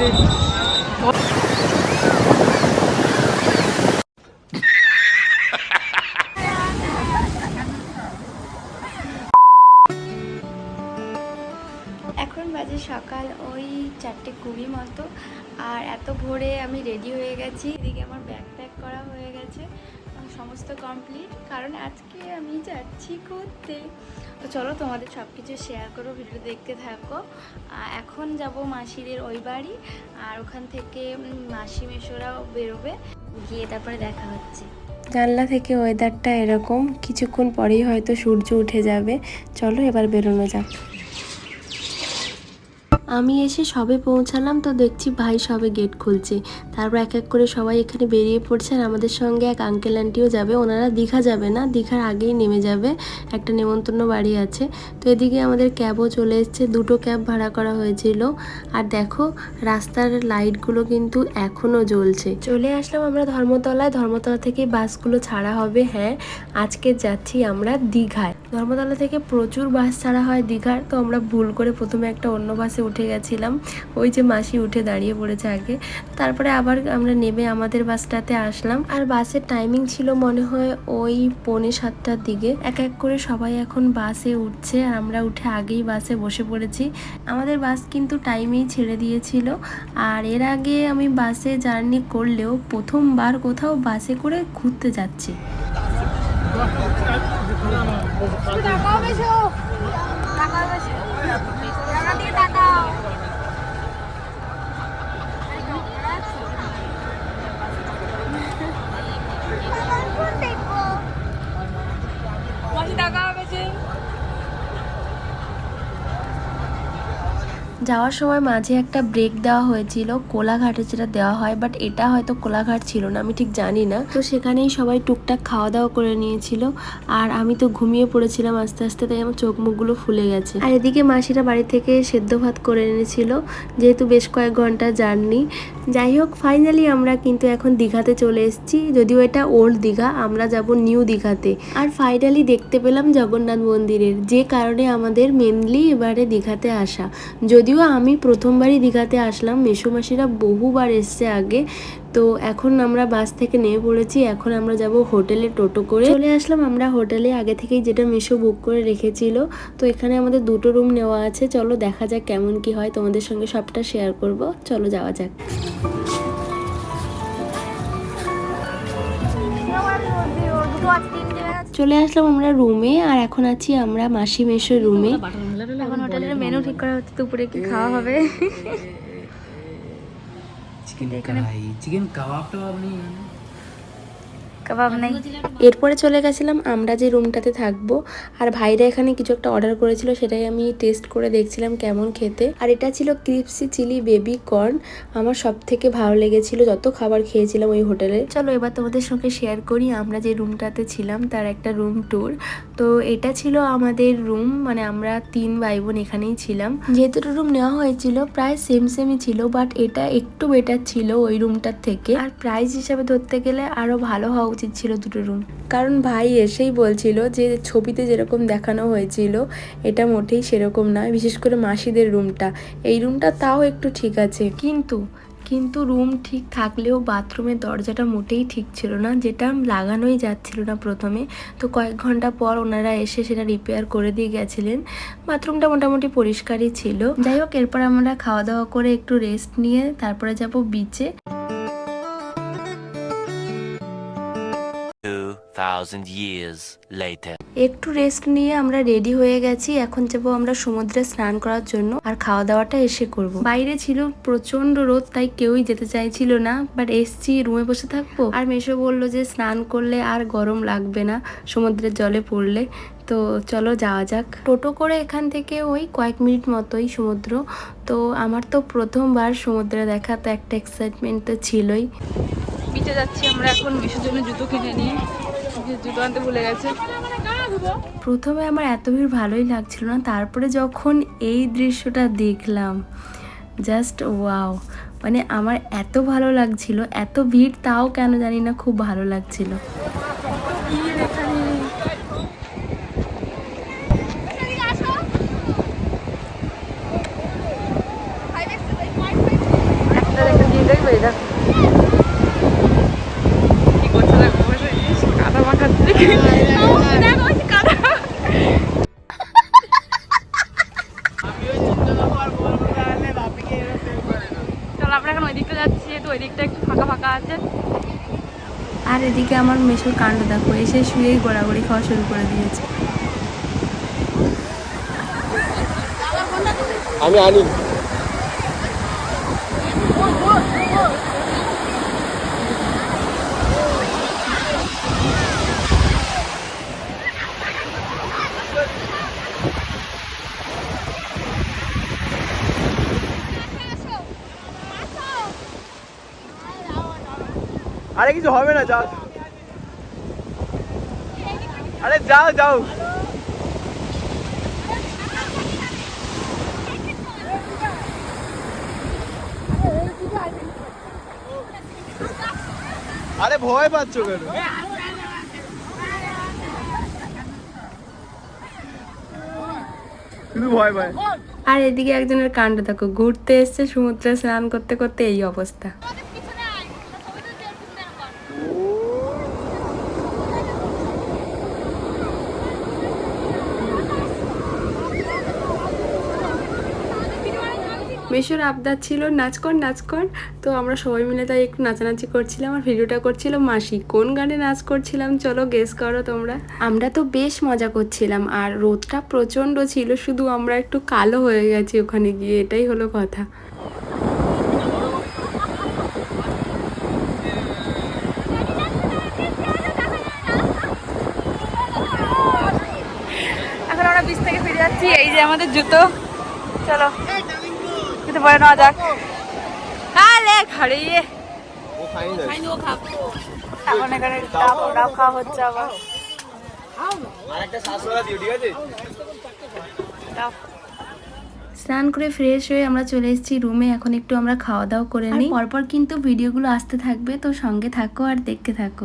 এখন বাজে সকাল ওই চারটে কুড়ি মতো, আর এত ভোরে আমি রেডি হয়ে গেছি। এদিকে আমার ব্যাগ প্যাক করা হয়ে গেছে। সমস্ত কমপ্লিট কারণ আজকে আমি যাচ্ছি ঘুরতে। তো চলো তোমাদের সব কিছু শেয়ার করো ভিডিও দেখতে থাকো। এখন যাব মাসিদের ওই বাড়ি, আর ওখান থেকে মাসি মেশোরাও বেরোবে। গিয়ে তারপরে দেখা হচ্ছে। জানলা থেকে ওয়েদারটা এরকম, কিছুক্ষণ পরেই হয়তো সূর্য উঠে যাবে। চলো এবার বেরোনো যাক। আমি এসে সবে পৌঁছালাম তো দেখছি ভাই সবে গেট খুলছে। তারপর এক এক করে সবাই এখানে বেরিয়ে পড়ছে আর আমাদের সঙ্গে এক আঙ্কেল আন্টিও যাবে। ওনারা দীঘা যাবে না, দীঘার আগেই নেমে যাবে। একটা নেমন্তন্ন বাড়ি আছে। তো এদিকে আমাদের ক্যাবও চলে এসছে। দুটো ক্যাব ভাড়া করা হয়েছিল। আর দেখো, রাস্তার লাইটগুলো কিন্তু এখনও জ্বলছে। চলে আসলাম আমরা ধর্মতলায়। ধর্মতলা থেকে বাসগুলো ছাড়া হবে। হ্যাঁ আজকে যাচ্ছি আমরা দীঘায়। ধর্মতলা থেকে প্রচুর বাস ছাড়া হয় দীঘার, তো আমরা ভুল করে প্রথমে একটা অন্য বাসে উঠে গেছিলাম। ওই যে মাসি উঠে দাঁড়িয়ে পড়েছে আগে। তারপরে আবার আমরা নেমে আমাদের বাসটাতে আসলাম। আর বাসের টাইমিং ছিল মনে হয় ওই পৌনে সাতটার দিকে। এক এক করে সবাই এখন বাসে উঠছে। আর আমরা উঠে আগেই বাসে বসে পড়েছি। আমাদের বাস কিন্তু টাইমেই ছেড়ে দিয়েছিল। আর এর আগে আমি বাসে জার্নি করলেও প্রথমবার কোথাও বাসে করে ঘুরতে যাচ্ছি। Masih tak kalah, Mesin. যাওয়ার সময় মাঝে একটা ব্রেক দেওয়া হয়েছিল, কোলাঘাটে যেটা দেওয়া হয় বাট এটা হয়তো কোলাঘাট ছিল না, আমি ঠিক জানি না। তো সেখানেই সবাই টুকটাক খাওয়া দাওয়া করে নিয়েছিল, আর আমি তো ঘুমিয়ে পড়েছিলাম আস্তে আস্তে, তাই আমার চোখ মুখগুলো ফুলে গেছে। আর এদিকে মাসিরা বাড়ি থেকে সেদ্ধ ভাত করে এনেছিল, যেহেতু বেশ কয়েক ঘণ্টা জার্নি। যাই হোক ফাইনালি আমরা কিন্তু এখন দীঘাতে চলে এসেছি, যদিও এটা ওল্ড দীঘা, আমরা যাব নিউ দীঘাতে। আর ফাইনালি দেখতে পেলাম জগন্নাথ মন্দিরের, যে কারণে আমাদের মেনলি এবারে দীঘাতে আসা। যদিও আমি প্রথমবারই দীঘাতে আসলাম, মেসোমাসিরা বহুবার এসছে আগে। তো এখন আমরা বাস থেকে নেমে পড়েছি, এখন আমরা যাব হোটেলে টোটো করে। চলে আসলাম আমরা হোটেলে, আগে থেকেই যেটা মেশো বুক করে রেখেছিল। তো এখানে আমাদের দুটো রুম নেওয়া আছে, চলো দেখা যাক কেমন কি হয়। তোমাদের সঙ্গে সবটা শেয়ার করব, চলো যাওয়া যাক। চলে আসলাম আমরা রুমে আর এখন আছি আমরা মাসি মেশো রুমে হোটেলের মেনু ঠিক করা হচ্ছে দুপুরে কি খাওয়া হবে চিকেন কড়াই চিকেন কাবাব টাবাব নেই কাবাব নাই। এরপরে চলে গেছিলাম আমরা যে রুমটাতে থাকব। আর ভাইরা এখানে কিছু একটা অর্ডার করেছিল, সেটাই আমি টেস্ট করে দেখছিলাম কেমন খেতে। আর এটা ছিল ক্রিপসি চিলি বেবি কর্ন। আমার সব থেকে ভালো লেগেছিল, যত খাবার খেয়েছিলাম ওই হোটেলে। চলো এবার তোমাদের সঙ্গে শেয়ার করি, আমরা যে রুমটাতে ছিলাম, তার একটা রুম ট্যুর তো এটা ছিল আমাদের রুম মানে আমরা তিন ভাই বোন এখানেই ছিলাম। যেহেতু রুম নেওয়া হয়েছিল, প্রায় সেম সেমই ছিল বাট এটা একটু বেটার ছিল ওই রুমটার থেকে। আর প্রাইস হিসাবে ধরতে গেলে আরও ভালো হওয়া উচিত ছিল দুটো রুম কারণ ভাই এসেই বলছিল যে ছবিতে যেরকম দেখানো হয়েছিল, এটা মোটেই সেরকম নয়, বিশেষ করে মাসিদের রুমটা এই রুমটা তাও একটু ঠিক আছে। কিন্তু কিন্তু রুম ঠিক থাকলেও বাথরুমের দরজাটা মোটেই ঠিক ছিল না, যেটা লাগানোই যাচ্ছিল না প্রথমে। তো কয়েক ঘণ্টা পর ওনারা এসে সেটা রিপেয়ার করে দিয়ে গেছিলেন। বাথরুমটা মোটামুটি পরিষ্কারই ছিল। যাই হোক, এরপর আমরা খাওয়া দাওয়া করে একটু রেস্ট নিয়ে তারপরে যাব বিচে 2,000 years later. একটু রেস্ট নিয়ে আমরা রেডি হয়ে গেছি এখন যাব আমরা সমুদ্রে স্নান করার জন্য আর খাওয়া দাওয়াটা এসে করব। বাইরে ছিল প্রচণ্ড রোদ তাই কেউই যেতে চাইছিল না বাট এসছি রুমে বসে থাকব। আর মেশো বলল যে স্নান করলে আর গরম লাগবে না সমুদ্রের জলে পড়লে। তো চলো যাওয়া যাক। টোটো করে এখান থেকে ওই কয়েক মিনিট মতোই সমুদ্র। তো আমার তো প্রথমবার সমুদ্রে দেখা তো একটা এক্সাইটমেন্ট তো ছিলই। বিচে যাচ্ছি আমরা এখন মিশুর জন্য জুতো কিনে নিয়ে। জুতো আনতে ভুলে গেছে। প্রথমে আমার এত ভিড় ভালোই লাগছিল না তারপরে যখন এই দৃশ্যটা দেখলাম জাস্ট ওয়াও মানে আমার এত ভালো লাগছিল এত ভিড় তাও কেন জানি না খুব ভালো লাগছিল। এই দেখো কি করছে দেখো বসে ইস, কাদা মাখাচ্ছে দেখো ওই যে কাদা চলো ওই দিকটা যাচ্ছি যেহেতু একটু ফাঁকা ফাঁকা আছে আর এদিকে আমার মেশোর কাণ্ড দেখো, এসে শুয়েই গোড়াগড়ি খাওয়া শুরু করে দিয়েছে। আমি আনি। আরে কিছু হবে না, যাও। আরে যাও যাও। আরে ভয় পাচ্ছ কেন? ভয় আর এদিকে একজনের কাণ্ড দেখো, ঘুরতে এসছে, সমুদ্রে স্নান করতে করতে এই অবস্থা। মেশোর আবদার ছিল নাচ কর নাচ কর। তো আমরা সবাই মিলে তাই একটু নাচানাচি করছিলাম আর ভিডিওটা করছিল মাসি। কোন গানে নাচ করছিলাম? চলো গেস করো তোমরা। আমরা তো বেশ মজা করছিলাম আর রোদটা প্রচণ্ড ছিল শুধু আমরা একটু কালো হয়ে গেছি ওখানে গিয়ে এটাই হলো কথা। এখন আমরা বিচ থেকে ফিরে যাচ্ছি এই যে আমাদের জুতো। চলো। জুতো পরে নেওয়া যাক। আলে খাইনি এখন এখানে ডাব ডাব খাওয়া হচ্ছে আবার। আর একটা শাশুড়া দিও ঠিক আছে? ডাব। স্নান করে ফ্রেশ হয়ে আমরা চলে এসেছি রুমে এখন একটু আমরা খাওয়া দাওয়া করে নিই। পরপর কিন্তু ভিডিওগুলো আসতে থাকবে তো সঙ্গে থাকো আর দেখতে থাকো।